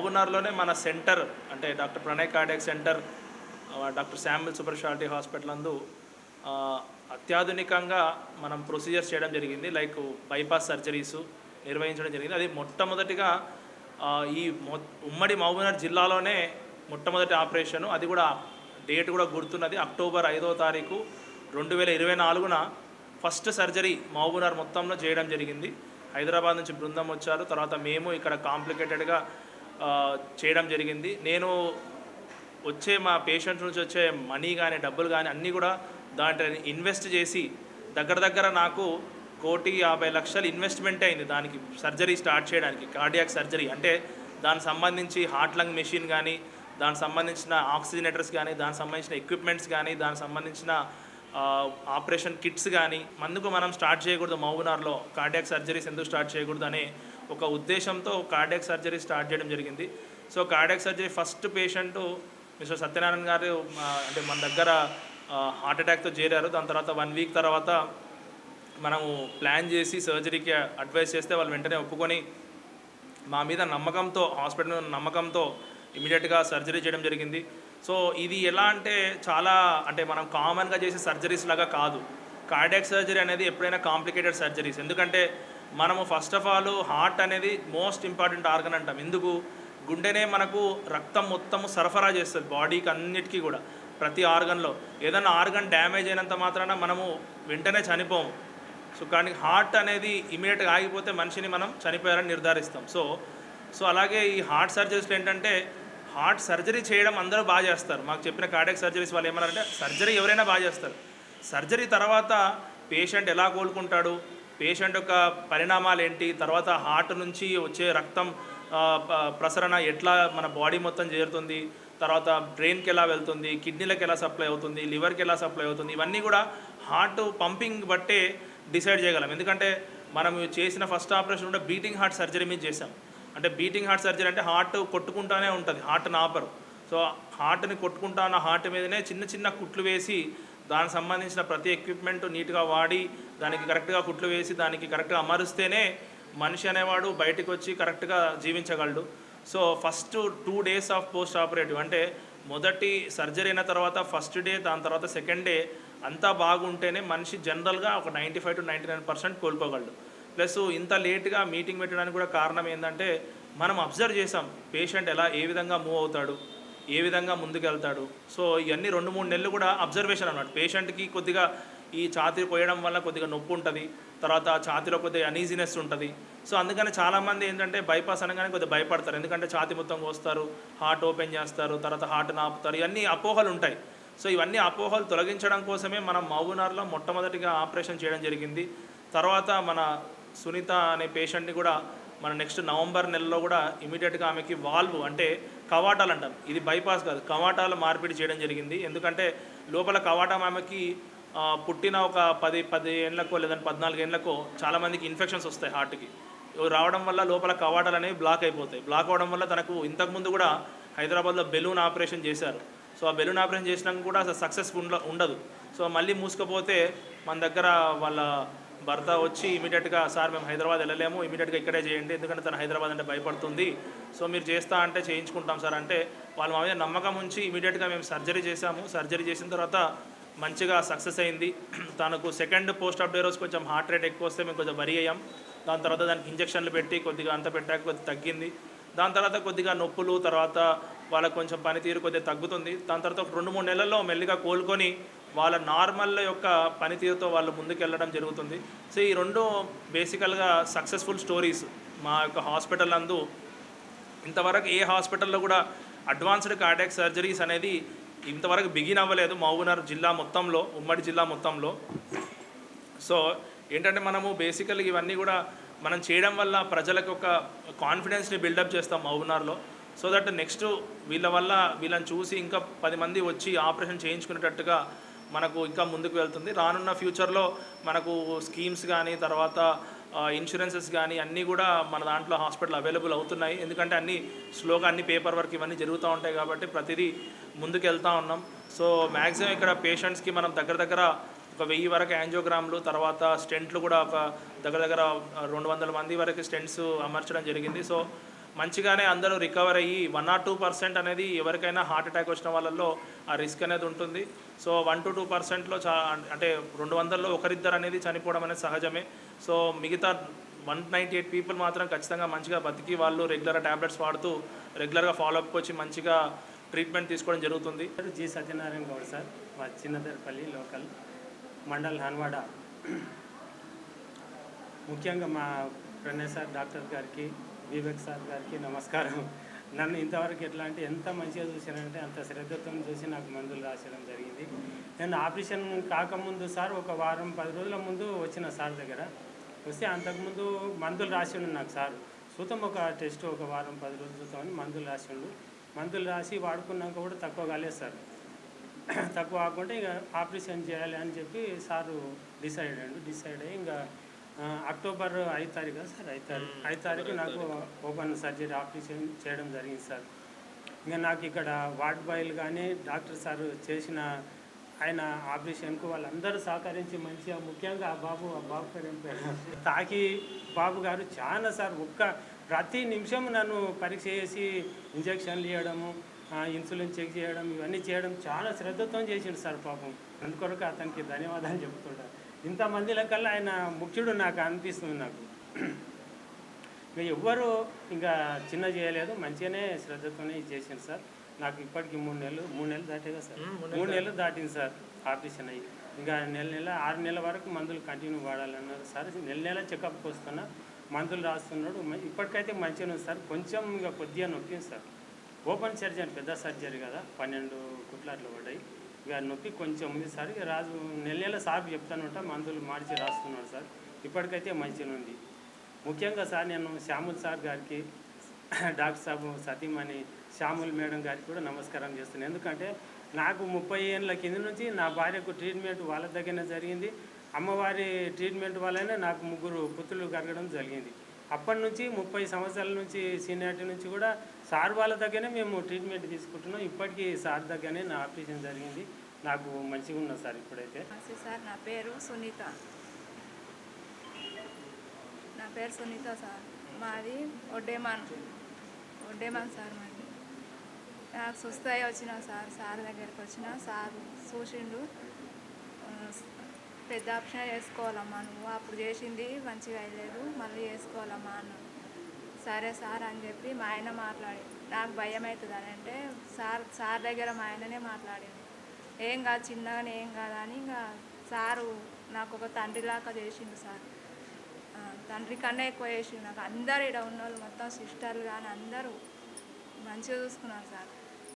మహబూబ్నగర్లోనే మన సెంటర్ అంటే doctor Pranay cardiac centre doctor Samuel super speciality hospital నందు అత్యాధునికంగా మనం ప్రొసీజర్స్ చేయడం జరిగింది. లైక్ బైపాస్ సర్జరీస్ నిర్వహించడం జరిగింది. అది మొట్టమొదటిగా ఈ మొ- ఉమ్మడి మహబూబ్నగర్ జిల్లాలోనే మొట్టమొదటి ఆపరేషను. అది కూడా డేట్ కూడా గుర్తున్నది. అక్టోబర్ ఐదో తారీఖు రెండు వేల ఇరవై నాలుగున ఫస్ట్ సర్జరీ మహబూబ్నగర్ మొత్తంలో చేయడం జరిగింది. హైదరాబాద్ నుంచి బృందం వచ్చారు. తర్వాత మేము ఇక్కడ కాంప్లికేటెడ్గా చేయడం జరిగింది. నేను వచ్చే మా పేషెంట్స్ నుంచి వచ్చే మనీ కానీ డబ్బులు కానీ అన్నీ కూడా దాంట్లో ఇన్వెస్ట్ చేసి దగ్గర దగ్గర నాకు కోటి యాభై లక్షలు ఇన్వెస్ట్మెంట్ అయింది. దానికి సర్జరీ స్టార్ట్ చేయడానికి కార్డియాక్ సర్జరీ. అంటే దానికి సంబంధించి హార్ట్ లంగ్ మెషిన్ కానీ దానికి సంబంధించిన ఆక్సిజనేటర్స్ కానీ దానికి సంబంధించిన ఎక్విప్మెంట్స్ కానీ దానికి సంబంధించిన ఆపరేషన్ కిట్స్ కానీ మందుకు మనం స్టార్ట్ చేయకూడదు మౌబునార్లో కార్డియాక్ సర్జరీస్ ఎందుకు స్టార్ట్ చేయకూడదు అనే ఒక ఉద్దేశంతో కార్డియాక్ సర్జరీ స్టార్ట్ చేయడం జరిగింది. So cardiac surgery first patient mister Satyanarayana garu అంటే మన దగ్గర హార్ట్ అటాక్తో చేరారు. దాని తర్వాత వన్ వీక్ తర్వాత మనము ప్లాన్ చేసి సర్జరీకి అడ్వైస్ చేస్తే వాళ్ళు వెంటనే ఒప్పుకొని మా మీద నమ్మకంతో హాస్పిటల్ నమ్మకంతో ఇమీడియట్గా సర్జరీ చేయడం జరిగింది. సో ఇది ఎలా అంటే చాలా అంటే మనం కామన్గా చేసే సర్జరీస్ లాగా కాదు. కార్డియాక్ సర్జరీ అనేది ఎప్పుడైనా కాంప్లికేటెడ్ సర్జరీస్ ఎందుకంటే మనము ఫస్ట్ ఆఫ్ ఆల్ హార్ట్ అనేది మోస్ట్ ఇంపార్టెంట్ ఆర్గన్ అంటాం. ఎందుకు? గుండెనే మనకు రక్తం మొత్తము సరఫరా చేస్తుంది బాడీకి అన్నిటికీ కూడా ప్రతి ఆర్గన్లో ఏదైనా ఆర్గన్ డ్యామేజ్ అయినంత మాత్రాన మనము వెంటనే చనిపోము. సో కానీ హార్ట్ అనేది ఇమీడియట్గా ఆగిపోతే మనిషిని మనం చనిపోయారని నిర్ధారిస్తాం. సో సో అలాగే ఈ హార్ట్ సర్జరీస్లో ఏంటంటే హార్ట్ సర్జరీ చేయడం అందరూ బాగా చేస్తారు. మాకు చెప్పిన కార్డియాక్ సర్జరీస్ వాళ్ళు ఏమన్నారంటే సర్జరీ ఎవరైనా బాగా చేస్తారు. సర్జరీ తర్వాత పేషెంట్ ఎలా కోలుకుంటాడు? పేషెంట్ యొక్క పరిణామాలు ఏంటి తర్వాత హార్ట్ నుంచి వచ్చే రక్తం ప్రసరణ ఎట్లా మన బాడీ మొత్తం చేరుతుంది? తర్వాత బ్రెయిన్కి ఎలా వెళ్తుంది? కిడ్నీలకు ఎలా సప్లై అవుతుంది? లివర్కి ఎలా సప్లై అవుతుంది? ఇవన్నీ కూడా హార్ట్ పంపింగ్ బట్టే డిసైడ్ చేయగలం. ఎందుకంటే మనం చేసిన ఫస్ట్ ఆపరేషన్ కూడా బీటింగ్ హార్ట్ సర్జరీ మీద చేసాం అంటే బీటింగ్ హార్ట్ సర్జరీ అంటే హార్ట్ కొట్టుకుంటానే ఉంటుంది. హార్ట్ని ఆపరు సో హార్ట్ని కొట్టుకుంటా ఉన్న హార్ట్ మీదనే చిన్న చిన్న కుట్లు వేసి దానికి సంబంధించిన ప్రతి ఎక్విప్మెంట్ నీట్గా వాడి దానికి కరెక్ట్గా కుట్లు వేసి దానికి కరెక్ట్గా అమరుస్తేనే మనిషి అనేవాడు బయటకు వచ్చి కరెక్ట్గా జీవించగలడు. So first two days of post operative అంటే మొదటి సర్జరీ అయిన తర్వాత ఫస్ట్ డే దాని తర్వాత సెకండ్ డే అంతా బాగుంటేనే మనిషి జనరల్గా ఒక ninety five to ninety nine percent కోలుకోగలడు plus ఇంత లేట్గా మీటింగ్ పెట్టడానికి కూడా కారణం ఏంటంటే మనం అబ్జర్వ్ చేసాం పేషెంట్ ఎలా ఏ విధంగా మూవ్ అవుతాడు ఏ విధంగా ముందుకెళ్తాడు. సో ఇవన్నీ రెండు మూడు నెలలు కూడా అబ్జర్వేషన్ అన్నమాట. పేషెంట్కి కొద్దిగా ఈ ఛాతీ పోయడం వల్ల కొద్దిగా నొప్పి ఉంటుంది. తర్వాత ఛాతీలో కొద్దిగా అనీజినెస్ ఉంటుంది. సో అందుకని చాలామంది ఏంటంటే బైపాస్ అనగానే కొద్దిగా భయపడతారు. ఎందుకంటే ఛాతీ మొత్తం కోస్తారు హార్ట్ ఓపెన్ చేస్తారు తర్వాత హార్ట్ నాపుతారు. ఇవన్నీ అపోహలు ఉంటాయి. సో ఇవన్నీ అపోహలు తొలగించడం కోసమే మనం మౌనార్లో మొట్టమొదటిగా ఆపరేషన్ చేయడం జరిగింది. తర్వాత మన సునీత అనే పేషెంట్ని కూడా మన నెక్స్ట్ నవంబర్ నెలలో కూడా ఇమీడియట్గా ఆమెకి వాల్వ్ అంటే కవాటాలు అంటాం. ఇది బైపాస్ కాదు. కవాటాలు మార్పిడి చేయడం జరిగింది. ఎందుకంటే లోపల కవాటం ఆమెకి పుట్టిన ఒక పది పది ఏళ్ళకో లేదంటే పద్నాలుగు ఏళ్ళకో చాలామందికి ఇన్ఫెక్షన్స్ వస్తాయి హార్ట్కి రావడం వల్ల లోపల కవాటాలు అనేవి బ్లాక్ అయిపోతాయి. బ్లాక్ అవడం వల్ల తనకు ఇంతకుముందు కూడా హైదరాబాద్లో బెలూన్ ఆపరేషన్ చేశారు. సో ఆ బెలూన్ ఆపరేషన్ చేసినాక కూడా అసలు సక్సెస్ ఉండదు. సో మళ్ళీ మూసుకపోతే మన దగ్గర వాళ్ళ భర్త వచ్చి ఇమీడియట్గా సార్ మేము హైదరాబాద్ వెళ్ళలేము ఇమీడియట్గా ఇక్కడే చేయండి ఎందుకంటే తను హైదరాబాద్ అంటే భయపడుతుంది. సో మీరు చేస్తా అంటే చేయించుకుంటాం సార్. అంటే వాళ్ళు మా మీద నమ్మకం ఉంచి ఇమీడియట్గా మేము సర్జరీ చేశాము. సర్జరీ చేసిన తర్వాత మంచిగా సక్సెస్ అయింది. తనకు సెకండ్ పోస్ట్ ఆఫ్ డే రోజు కొంచెం హార్ట్ రేట్ ఎక్కువ వస్తే మేము కొంచెం వరి అయ్యాం. దాని తర్వాత దానికి ఇంజక్షన్లు పెట్టి కొద్దిగా అంత పెట్టాక కొద్దిగా తగ్గింది. దాని తర్వాత కొద్దిగా నొప్పులు తర్వాత వాళ్ళకు కొంచెం పనితీరు కొద్దిగా తగ్గుతుంది. దాని తర్వాత ఒక రెండు మూడు నెలల్లో మెల్లిగా కోలుకొని వాళ్ళ నార్మల్ యొక్క పనితీరుతో వాళ్ళు ముందుకెళ్ళడం జరుగుతుంది. సో ఈ రెండు బేసికల్గా సక్సెస్ఫుల్ స్టోరీస్ మా యొక్క హాస్పిటల్ నందు ఇంతవరకు ఏ హాస్పిటల్లో కూడా అడ్వాన్స్డ్ కార్డియాక్ సర్జరీస్ అనేది ఇంతవరకు బిగిన్ అవ్వలేదు మహబూబ్నగర్ జిల్లా మొత్తంలో ఉమ్మడి జిల్లా మొత్తంలో. సో ఏంటంటే మనము బేసికల్గా ఇవన్నీ కూడా మనం చేయడం వల్ల ప్రజలకు ఒక కాన్ఫిడెన్స్ని బిల్డప్ చేస్తాం మహబూబ్నగర్లో సో దట్ నెక్స్ట్ వీళ్ళ వల్ల వీళ్ళని చూసి ఇంకా పది మంది వచ్చి ఆపరేషన్ చేయించుకునేటట్టుగా మనకు ఇంకా ముందుకు వెళ్తుంది. రానున్న ఫ్యూచర్లో మనకు స్కీమ్స్ కానీ తర్వాత ఇన్సూరెన్సెస్ కానీ అన్నీ కూడా మన దాంట్లో హాస్పిటల్ అవైలబుల్ అవుతున్నాయి. ఎందుకంటే అన్నీ స్లోగా అన్ని పేపర్ వర్క్ ఇవన్నీ జరుగుతూ ఉంటాయి కాబట్టి ప్రతిదీ ముందుకు వెళ్తూ ఉన్నాం. సో మ్యాక్సిమం ఇక్కడ పేషెంట్స్కి మనం దగ్గర దగ్గర ఒక వెయ్యి వరకు యాంజియోగ్రామ్లు తర్వాత స్టెంట్లు కూడా ఒక దగ్గర దగ్గర రెండు వందల మంది వరకు స్టెంట్స్ అమర్చడం జరిగింది. సో మంచిగానే అందరూ రికవర్ అయ్యి వన్ ఆర్ టూ పర్సెంట్ అనేది ఎవరికైనా హార్ట్ అటాక్ వచ్చిన వాళ్ళల్లో ఆ రిస్క్ అనేది ఉంటుంది. సో వన్ టు టూ పర్సెంట్లో చా అంటే రెండు వందల్లో ఒకరిద్దరు అనేది చనిపోవడం అనేది సహజమే. సో మిగతా వన్ నైంటీ ఎయిట్ పీపుల్ మాత్రం ఖచ్చితంగా మంచిగా బతికి వాళ్ళు రెగ్యులర్గా ట్యాబ్లెట్స్ వాడుతూ రెగ్యులర్గా ఫాలోఅప్కి వచ్చి మంచిగా ట్రీట్మెంట్ తీసుకోవడం జరుగుతుంది. జి సత్యనారాయణ గౌడ్ సార్ మా చిన్నదర్పల్లి లోకల్ మండల్ హన్వాడ. ముఖ్యంగా మా ప్రణయ్ సార్ డాక్టర్ గారికి వివేక్ సార్ గారికి నమస్కారం. నన్ను ఇంతవరకు ఎట్లా అంటే ఎంత మంచిగా చూశానంటే అంత శ్రద్ధతో చూసి నాకు మందులు రాసడం జరిగింది. నేను ఆపరేషన్ కాకముందు సార్ ఒక వారం పది రోజుల ముందు వచ్చిన సార్ దగ్గర. వస్తే అంతకుముందు మందులు రాసిండు నాకు సార్. సూతం ఒక టెస్ట్ ఒక వారం పది రోజులు చూద్దామని మందులు రాసిండు. మందులు రాసి వాడుకున్నాక కూడా తక్కువ కాలేదు సార్. తక్కువ కాకుండా ఇక ఆపరేషన్ చేయాలి అని చెప్పి సారు డిసైడ్ అయ్యాడు. డిసైడ్ అయ్యి ఇంకా అక్టోబర్ ఐదు తారీఖు కదా సార్? ఐదు తారీఖు ఐదు తారీఖు నాకు ఓపెన్ సర్జరీ ఆపరేషన్ చేయడం జరిగింది సార్. ఇంకా నాకు ఇక్కడ వార్డ్ బాయ్లు కానీ డాక్టర్ సార్ చేసిన ఆయన ఆపరేషన్కు వాళ్ళందరూ సహకరించి మంచిగా ముఖ్యంగా ఆ బాబు ఆ బాబు పేరు తాకి బాబు గారు చాలా సార్ ఒక్క ప్రతి నిమిషం నన్ను పరీక్ష చేసి ఇంజక్షన్లు ఇవ్వడము ఇన్సులిన్ చెక్ చేయడం ఇవన్నీ చేయడం చాలా శ్రద్ధతో చేసిండు సార్ పాపం. అందుకొరకు అతనికి ధన్యవాదాలు చెప్తుంటారు ఇంతమంది లెక్కల్లో ఆయన ముఖ్యుడు నాకు అనిపిస్తుంది నాకు. ఇంకా ఎవ్వరు ఇంకా చిన్న చేయలేదు మంచిగానే శ్రద్ధతోనే చేసిండు సార్. నాకు ఇప్పటికి మూడు నెలలు మూడు నెలలు దాటే కదా సార్ మూడు నెలలు దాటింది సార్ ఆపరేషన్ అయ్యి. ఇంకా నెల నెల ఆరు నెలల వరకు మందులు కంటిన్యూ వాడాలన్నారు సార్. నెల నెల చెకప్కి వస్తున్నా మందులు రాస్తున్నాడు. ఇప్పటికైతే మంచిగానే ఉంది సార్. కొంచెం ఇంకా కొద్దిగా నొప్పింది సార్. ఓపెన్ సర్జరీ పెద్ద సర్జరీ కదా పన్నెండు కుట్లు అట్లా పడ్డాయి. ఇక నొప్పి కొంచెం ఉంది సార్ ఇక రాజు నెల నెల సార్ చెప్తానంట మందులు మార్చి రాస్తున్నాడు సార్. ఇప్పటికైతే మంచిగా ఉంది. ముఖ్యంగా సార్ నేను శ్యాముల్ సార్ గారికి డాక్టర్ సాబు సతీమణి శ్యాముల్ మేడం గారికి కూడా నమస్కారం చేస్తున్నాను. ఎందుకంటే నాకు ముప్పై ఏళ్ళ కింద నుంచి నా భార్యకు ట్రీట్మెంట్ వాళ్ళ దగ్గరనే జరిగింది. అమ్మవారి ట్రీట్మెంట్ వల్లనే నాకు ముగ్గురు పుత్రులు కరగడం జరిగింది. అప్పటి నుంచి ముప్పై సంవత్సరాల నుంచి సీనియారిటీ నుంచి కూడా సార్ వాళ్ళ దగ్గరనే మేము ట్రీట్మెంట్ తీసుకుంటున్నాం. ఇప్పటికీ సార్ దగ్గరనే నా ఆపరేషన్ జరిగింది. నాకు మంచిగా ఉన్నది సార్ ఇప్పుడైతే. సార్ నా పేరు సునీత. నా పేరు సునీత సార్. మాది ఒడ్డేమాన్ ఒడ్డేమాన్ సార్ మాది. నాకు సుస్థాయి వచ్చిన సార్ సార్ దగ్గరికి వచ్చిన సార్ చూసిండు పెద్ద ఆప్షన్ చేసుకోవాలమ్మా నువ్వు. అప్పుడు చేసింది మంచిగా అయ్యలేదు. మళ్ళీ చేసుకోవాలమ్మా అన్నాడు. సరే సార్ అని చెప్పి మా ఆయన మాట్లాడి నాకు భయం అవుతుంది అని అంటే సార్ సార్ దగ్గర మా ఆయననే మాట్లాడింది. ఏం కాదు చిన్నగానే ఏం కాదు అని ఇంకా సారు నాకు ఒక తండ్రిలాగా చేసిండు సార్. తండ్రి కన్నా ఎక్కువ చేసిండు. నాకు అందరు ఇక్కడ ఉన్న వాళ్ళు మొత్తం సిస్టర్లు కానీ అందరూ మంచిగా చూసుకున్నారు సార్.